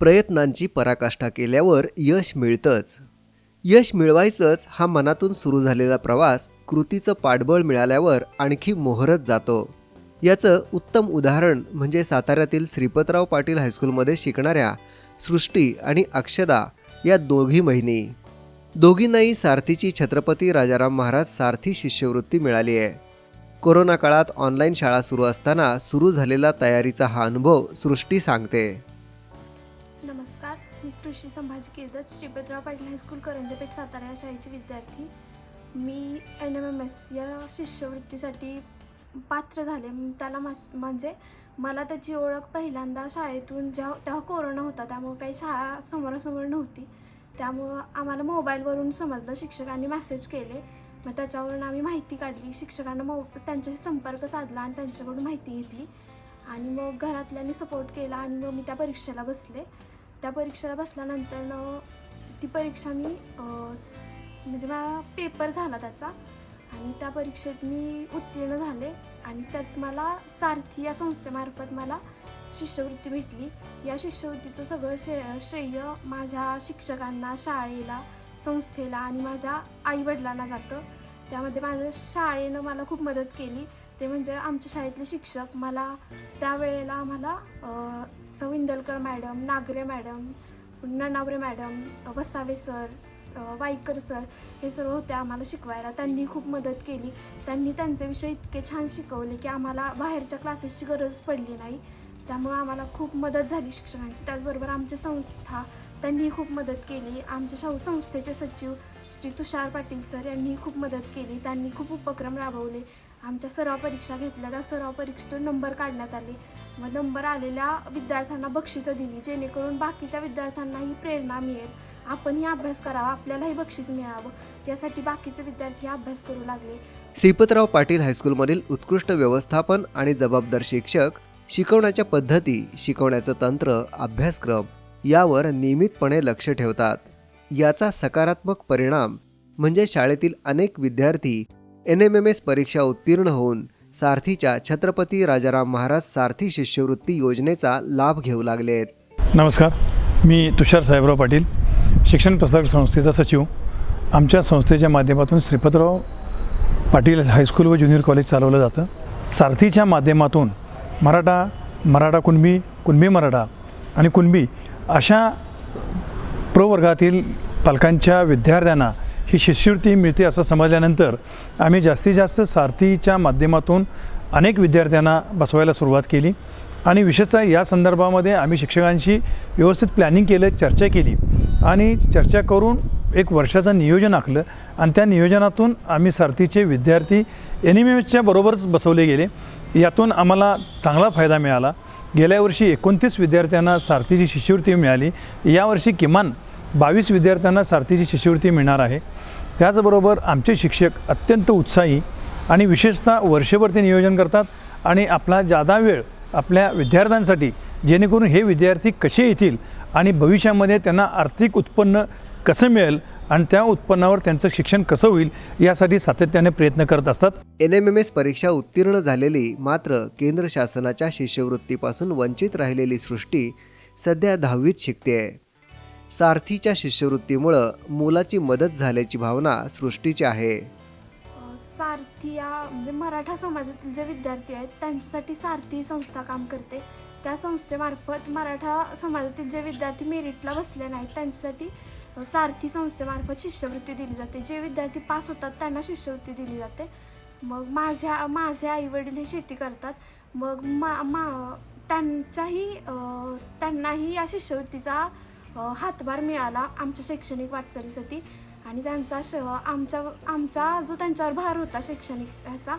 प्रयत्नांची पराकाष्ठा केल्यावर यश मिळतंच. यश मिळवायचंच हा मनातून सुरू झालेला प्रवास कृतीचं पाठबळ मिळाल्यावर आणखी मोहरत जातो. याचं उत्तम उदाहरण म्हणजे साताऱ्यातील श्रीपतराव पाटील हायस्कूलमध्ये शिकणाऱ्या सृष्टी आणि अक्षदा या दोघी महिनी दोघींनाही सारथीची छत्रपती राजाराम महाराज सारथी शिष्यवृत्ती मिळाली आहे. कोरोना काळात ऑनलाईन शाळा सुरू असताना सुरू झालेला तयारीचा हा अनुभव सृष्टी सांगते. नमस्कार मी सृष्टी संभाजी किर्दत श्रीपतराव पाटील हायस्कूल करंजपेठ सातारा या शाळेची विद्यार्थी. मी एन एम एम एस या शिष्यवृत्तीसाठी पात्र झाले. त्याला मा म्हणजे मला त्याची ओळख पहिल्यांदा शाळेतून जेव्हा तेव्हा कोरोना होता त्यामुळे काही शाळा समोरासमोर नव्हती. त्यामुळं आम्हाला मोबाईलवरून समजलं शिक्षकांनी मेसेज केले. मग त्याच्यावरून आम्ही माहिती काढली. शिक्षकांना मो त्यांच्याशी संपर्क साधला आणि त्यांच्याकडून माहिती घेतली. आणि मग घरातल्यांनी सपोर्ट केला आणि मग मी त्या परीक्षेला बसले. त्या परीक्षेला बसल्यानंतर ती परीक्षा मी म्हणजे माझा पेपर झाला त्याचा आणि त्या परीक्षेत मी उत्तीर्ण झाले आणि त्यात मला सारथी या संस्थेमार्फत मला शिष्यवृत्ती भेटली. या शिष्यवृत्तीचं सगळं शे श्रेय माझ्या शिक्षकांना शाळेला संस्थेला आणि माझ्या आईवडिलांना जातं. त्यामध्ये माझ्या शाळेनं मला खूप मदत केली. ते म्हणजे आमच्या शाळेतले शिक्षक मला त्यावेळेला आम्हाला Savindalkar madam Nagre madam Nanaware madam Vasave sir Waikar sir हे सर्व होते आम्हाला शिकवायला. त्यांनी खूप मदत केली. त्यांनी त्यांचे विषय इतके छान शिकवले की आम्हाला बाहेरच्या क्लासेसची गरज पडली नाही. त्यामुळं आम्हाला खूप मदत झाली शिक्षकांची. त्याचबरोबर आमची संस्था त्यांनी खूप मदत केली. आमच्या शाहू संस्थेचे सचिव श्री तुषार पाटील सर यांनी खूप मदत केली. त्यांनी खूप उपक्रम राबवले. आमच्या सराव परीक्षा घेतल्या त्या सराव परीक्षेतून नंबर काढण्यात आले. व नंबर आलेल्या विद्यार्थ्यांना बक्षिसं दिली जेणेकरून बाकीच्या विद्यार्थ्यांनाही प्रेरणा मिळेल. आपणही अभ्यास करावा आपल्यालाही बक्षीस मिळावं. यासाठी बाकीचे विद्यार्थी अभ्यास करू लागले. श्रीपतराव पाटील हायस्कूलमधील उत्कृष्ट व्यवस्थापन आणि जबाबदार शिक्षक शिकवण्याच्या पद्धती शिकवण्याचं तंत्र अभ्यासक्रम यावर नियमितपणे लक्ष ठेवतात. याचा सकारात्मक परिणाम म्हणजे शाळेतील अनेक विद्यार्थी एन एम एम एस परीक्षा उत्तीर्ण होऊन सारथीच्या छत्रपती राजाराम महाराज सारथी शिष्यवृत्ती योजनेचा लाभ घेऊ लागलेत नमस्कार. मी तुषार साहेबराव पाटील शिक्षण प्रसारक संस्थेचा सचिव. आमच्या संस्थेच्या माध्यमातून श्रीपतराव पाटील हायस्कूल व ज्युनियर कॉलेज चालवलं जातं. सारथीच्या माध्यमातून मराठा मराठा कुणबी कुणबी मराठा आणि कुणबी अशा प्रवर्गातील पालकांच्या विद्यार्थ्यांना ही शिष्यवृत्ती मिळते असं समजल्यानंतर आम्ही जास्तीत जास्त सारथीच्या माध्यमातून अनेक विद्यार्थ्यांना बसवायला सुरुवात केली. आणि विशेषतः या संदर्भामध्ये आम्ही शिक्षकांशी व्यवस्थित प्लॅनिंग केलं चर्चा केली. आणि चर्चा करून एक वर्षाचं नियोजन आखलं. आणि त्या नियोजनातून आम्ही सारथीचे विद्यार्थी एन एम एसच्या बरोबरच बसवले गेले. यातून आम्हाला चांगला फायदा मिळाला. गेल्या वर्षी एकोणतीस विद्यार्थ्यांना सारथीची शिष्यवृत्ती मिळाली. यावर्षी किमान बावीस विद्यार्थ्यांना सारथीची शिष्यवृत्ती मिळणार आहे. त्याचबरोबर आमचे शिक्षक अत्यंत उत्साही आणि विशेषतः वर्षभर ते नियोजन करतात आणि आपला जादा वेळ आपल्या विद्यार्थ्यांसाठी जेणेकरून हे विद्यार्थी कसे येतील आणि भविष्यामध्ये त्यांना आर्थिक उत्पन्न कसं मिळेल आणि त्या उत्पन्नावर त्यांचं शिक्षण कसं होईल यासाठी सातत्याने प्रयत्न करत असतात. एन एम एम एस परीक्षा उत्तीर्ण झालेली मात्र केंद्र शासनाच्या शिष्यवृत्तीपासून वंचित राहिलेली सृष्टी सध्या दहावीत शिकते आहे सारथीच्या शिष्यवृत्तीमुळं मुलाची मदत झाल्याची भावना सृष्टीची आहे. सारथी या म्हणजे मराठा समाजातील जे विद्यार्थी आहेत त्यांच्यासाठी सारथी संस्था काम करते. त्या संस्थेमार्फत मराठा समाजातील जे विद्यार्थी मेरिटला बसले नाहीत त्यांच्यासाठी सारथी संस्थेमार्फत शिष्यवृत्ती दिली जाते. जे विद्यार्थी पास होतात त्यांना शिष्यवृत्ती दिली जाते. मग माझ्या माझे आईवडील हे शेती करतात. मग मा मा त्यांच्याही त्यांनाही या शिष्यवृत्तीचा हातभार मिळाला आमच्या शैक्षणिक वाटचालीसाठी. आणि त्यांचा श आमच्या आमचा जो त्यांच्यावर भार होता शैक्षणिक ह्याचा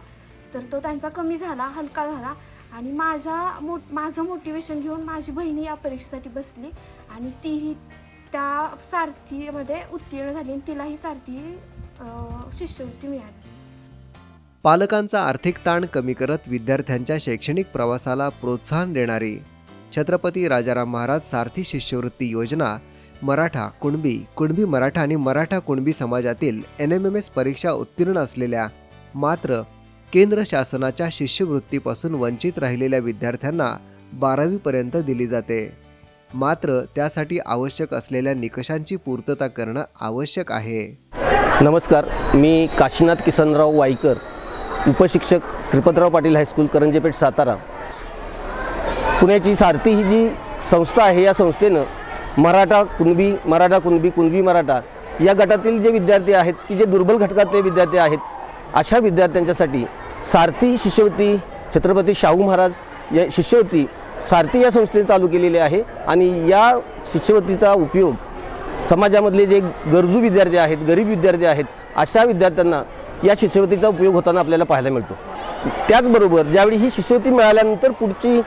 तर तो त्यांचा कमी झाला हलका झाला. आणि माझ्या मो माझं मोटिवेशन घेऊन माझी बहिणी या परीक्षेसाठी बसली. आणि तीही त्या सारथीमध्ये उत्तीर्ण झाली आणि तिलाही सारथी शिष्यवृत्ती मिळाली. पालकांचा आर्थिक ताण कमी करत विद्यार्थ्यांच्या शैक्षणिक प्रवासाला प्रोत्साहन देणारी छत्रपती राजाराम महाराज सारथी शिष्यवृत्ती योजना मराठा कुणबी कुणबी मराठा आणि मराठा कुणबी समाजातील एन एम एम एस परीक्षा उत्तीर्ण असलेल्या मात्र केंद्र शासनाच्या शिष्यवृत्तीपासून वंचित राहिलेल्या विद्यार्थ्यांना बारावीपर्यंत दिली जाते. मात्र त्यासाठी आवश्यक असलेल्या निकषांची पूर्तता करणं आवश्यक आहे. नमस्कार मी काशीनाथ किसनराव वाईकर उपशिक्षक श्रीपतराव पाटील हायस्कूल करंजेपेठ सातारा. पुण्याची सारथी ही जी संस्था आहे या संस्थेनं मराठा कुणबी मराठा कुणबी कुणबी मराठा या गटातील जे विद्यार्थी आहेत की जे दुर्बल घटकातले विद्यार्थी आहेत अशा विद्यार्थ्यांच्यासाठी सारथी शिष्यवृत्ती छत्रपती शाहू महाराज या शिष्यवृत्ती सारथी या संस्थेने चालू केलेली आहे आणि या शिष्यवृत्तीचा उपयोग समाजामधले जे गरजू विद्यार्थी आहेत गरीब विद्यार्थी आहेत अशा विद्यार्थ्यांना या शिष्यवृत्तीचा उपयोग होताना आपल्याला पाहायला मिळतो. त्याचबरोबर ज्यावेळी ही शिष्यवृत्ती मिळाल्यानंतर पुढची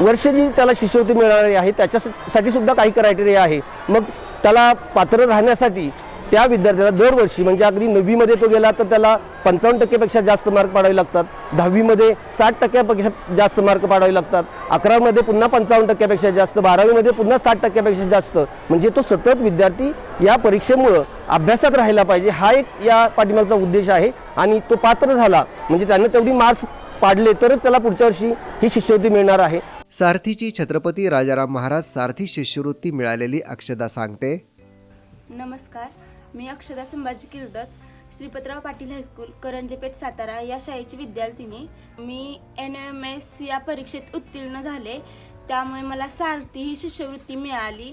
वर्ष जी त्याला शिष्यवृत्ती मिळणारी आहे त्याच्यासाठी सुद्धा काही क्रायटेरिया आहे. मग त्याला पात्र राहण्यासाठी त्या विद्यार्थ्याला दरवर्षी म्हणजे अगदी नववीमध्ये तो गेला तर त्याला पंचावन्न टक्केपेक्षा जास्त मार्क पाडावे लागतात. दहावीमध्ये साठ टक्क्यापेक्षा जास्त मार्क पाडावे लागतात. अकरावीमध्ये पुन्हा पंचावन्न टक्क्यापेक्षा जास्त बारावीमध्ये पुन्हा साठ टक्क्यापेक्षा जास्त. म्हणजे तो सतत विद्यार्थी या परीक्षेमुळं अभ्यासात राहिला पाहिजे. हा एक या पाठिंबाचा उद्देश आहे आणि तो पात्र झाला. म्हणजे त्यानं तेवढी मार्क्स पाडले तरच त्याला पुढच्या वर्षी ही शिष्यवृत्ती मिळणार आहे. सारथीची छत्रपती राजाराम महाराज सारथी शिष्यवृत्ती मिळालेली अक्षदा सांगते. नमस्कार मी अक्षदा संभाजी किर्दत श्रीपतराव पाटील हायस्कूल करंजेपेठ सातारा या शाळेची विद्यार्थिनी. मी एन एम एस या परीक्षेत उत्तीर्ण झाले त्यामुळे मला सारथी ही शिष्यवृत्ती मिळाली.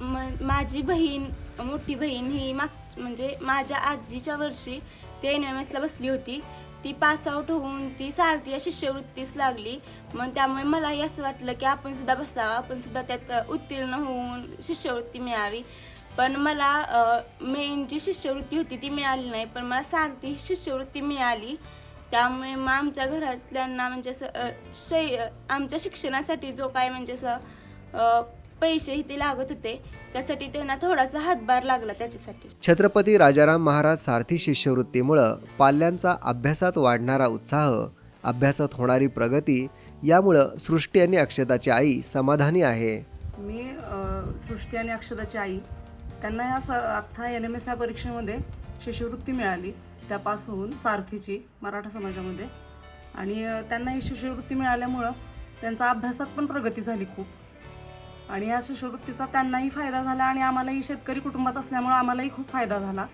म माझी बहीण मोठी बहीण ही माग म्हणजे माझ्या आधीच्या वर्षी ते एन एम एसला बसली होती. ती पास आऊट होऊन ती सारथी या शिष्यवृत्तीस लागली. मग त्यामुळे मलाही असं वाटलं की आपण सुद्धा बसावं आपण सुद्धा त्यात उत्तीर्ण होऊन शिष्यवृत्ती मिळावी. पण मला मेन जी शिष्यवृत्ती होती ती मिळाली नाही पण मला सारथी ही शिष्यवृत्ती मिळाली. त्यामुळे मग आमच्या घरातल्यांना म्हणजे असं शै आमच्या शिक्षणासाठी जो काय म्हणजे असं पैसेही ते लागत होते. त्यासाठी त्यांना थोडासा हातभार लागला त्याच्यासाठी. छत्रपती राजाराम महाराज सारथी शिष्यवृत्तीमुळं पाल्यांचा अभ्यासात वाढणारा उत्साह अभ्यासात होणारी प्रगती यामुळं सृष्टी आणि अक्षताची आई समाधानी आहे. मी अ, सृष्टी आणि अक्षदाची आई त्यांना ह्या स अख्खा एन एम एस या परीक्षेमध्ये शिष्यवृत्ती मिळाली. त्या पास होऊन सारथीची मराठा समाजामध्ये. आणि अ, त्यांना ही शिष्यवृत्ती मिळाल्यामुळं त्यांचा अभ्यासात पण प्रगती झाली खूप. आणि या शिष्यवृत्तीचा त्यांनाही फायदा झाला आणि आम्हालाही शेतकरी कुटुंबात असल्यामुळं आम्हालाही खूप फायदा झाला.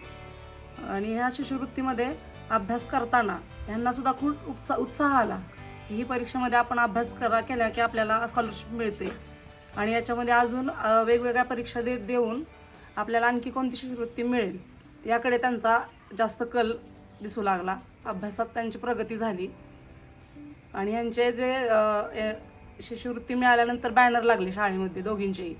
आणि ह्या शिष्यवृत्तीमध्ये अभ्यास करताना ह्यांनासुद्धा खूप उत्सा उत्साह आला ही परीक्षेमध्ये आपण अभ्यास करा केला की आपल्याला स्कॉलरशिप मिळते. आणि याच्यामध्ये अजून वेगवेगळ्या परीक्षा दे देऊन आपल्याला आणखी कोणती शिष्यवृत्ती मिळेल याकडे त्यांचा जास्त कल दिसू लागला. अभ्यासात त्यांची प्रगती झाली. आणि यांचे जे ए- शिष्यवृत्ती मिळाल्यानंतर बॅनर लागले शाळेमध्ये दोघींचेही.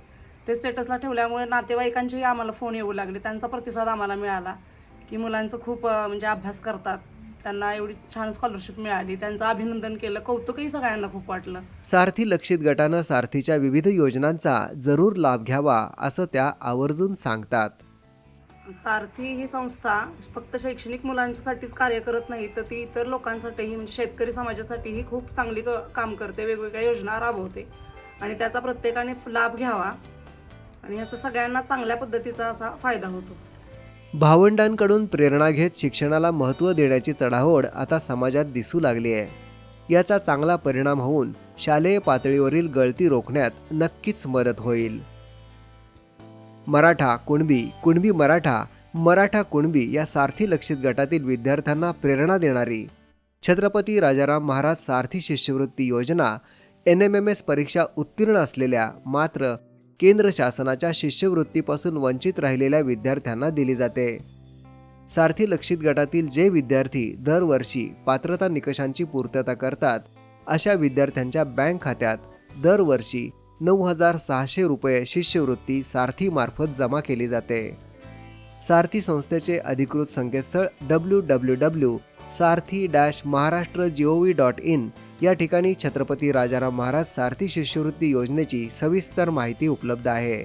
ते स्टेटसला ठेवल्यामुळे नातेवाईकांचेही आम्हाला फोन येऊ लागले. त्यांचा प्रतिसाद आम्हाला मिळाला की मुलांचं खूप म्हणजे अभ्यास करतात. त्यांना एवढी छान स्कॉलरशिप मिळाली. त्यांचं अभिनंदन केलं. कौतुकही सगळ्यांना खूप वाटलं. सारथी लक्षित गटानं सारथीच्या विविध योजनांचा जरूर लाभ घ्यावा असं त्या आवर्जून सांगतात. सारथी ही संस्था फक्त शैक्षणिक मुलांच्यासाठीच कार्य करत नाही तर ती इतर लोकांसाठीही म्हणजे शेतकरी समाजासाठीही खूप चांगली क- काम करते वेगवेगळ्या योजना राबवते. आणि त्याचा प्रत्येकाने लाभ घ्यावा. आणि याचा सगळ्यांना चांगल्या पद्धतीचा असा फायदा होतो. भावंडांकडून प्रेरणा घेत शिक्षणाला महत्त्व देण्याची चढाओढ आता समाजात दिसू लागली आहे. याचा चांगला परिणाम होऊन शालेय पातळीवरील गळती रोखण्यात नक्कीच मदत होईल. मराठा कुणबी कुणबी मराठा मराठा कुणबी या सारथी लक्षित गटातील विद्यार्थ्यांना प्रेरणा देणारी छत्रपती राजाराम महाराज सारथी शिष्यवृत्ती योजना एन एम एम एस परीक्षा उत्तीर्ण असलेल्या मात्र केंद्र शासनाच्या शिष्यवृत्तीपासून वंचित राहिलेल्या विद्यार्थ्यांना दिली जाते. सारथी लक्षित गटातील जे विद्यार्थी दरवर्षी पात्रता निकषांची पूर्तता करतात अशा विद्यार्थ्यांच्या बँक खात्यात दरवर्षी नऊ हजार सहाशे रुपये शिष्यवृत्ती सारथीमार्फत जमा केली जाते. सारथी संस्थेचे अधिकृत संकेतस्थळ W W W Sarthi dash Maharashtra G O dot in या ठिकाणी छत्रपती राजाराम महाराज सारथी शिष्यवृत्ती योजनेची सविस्तर माहिती उपलब्ध आहे.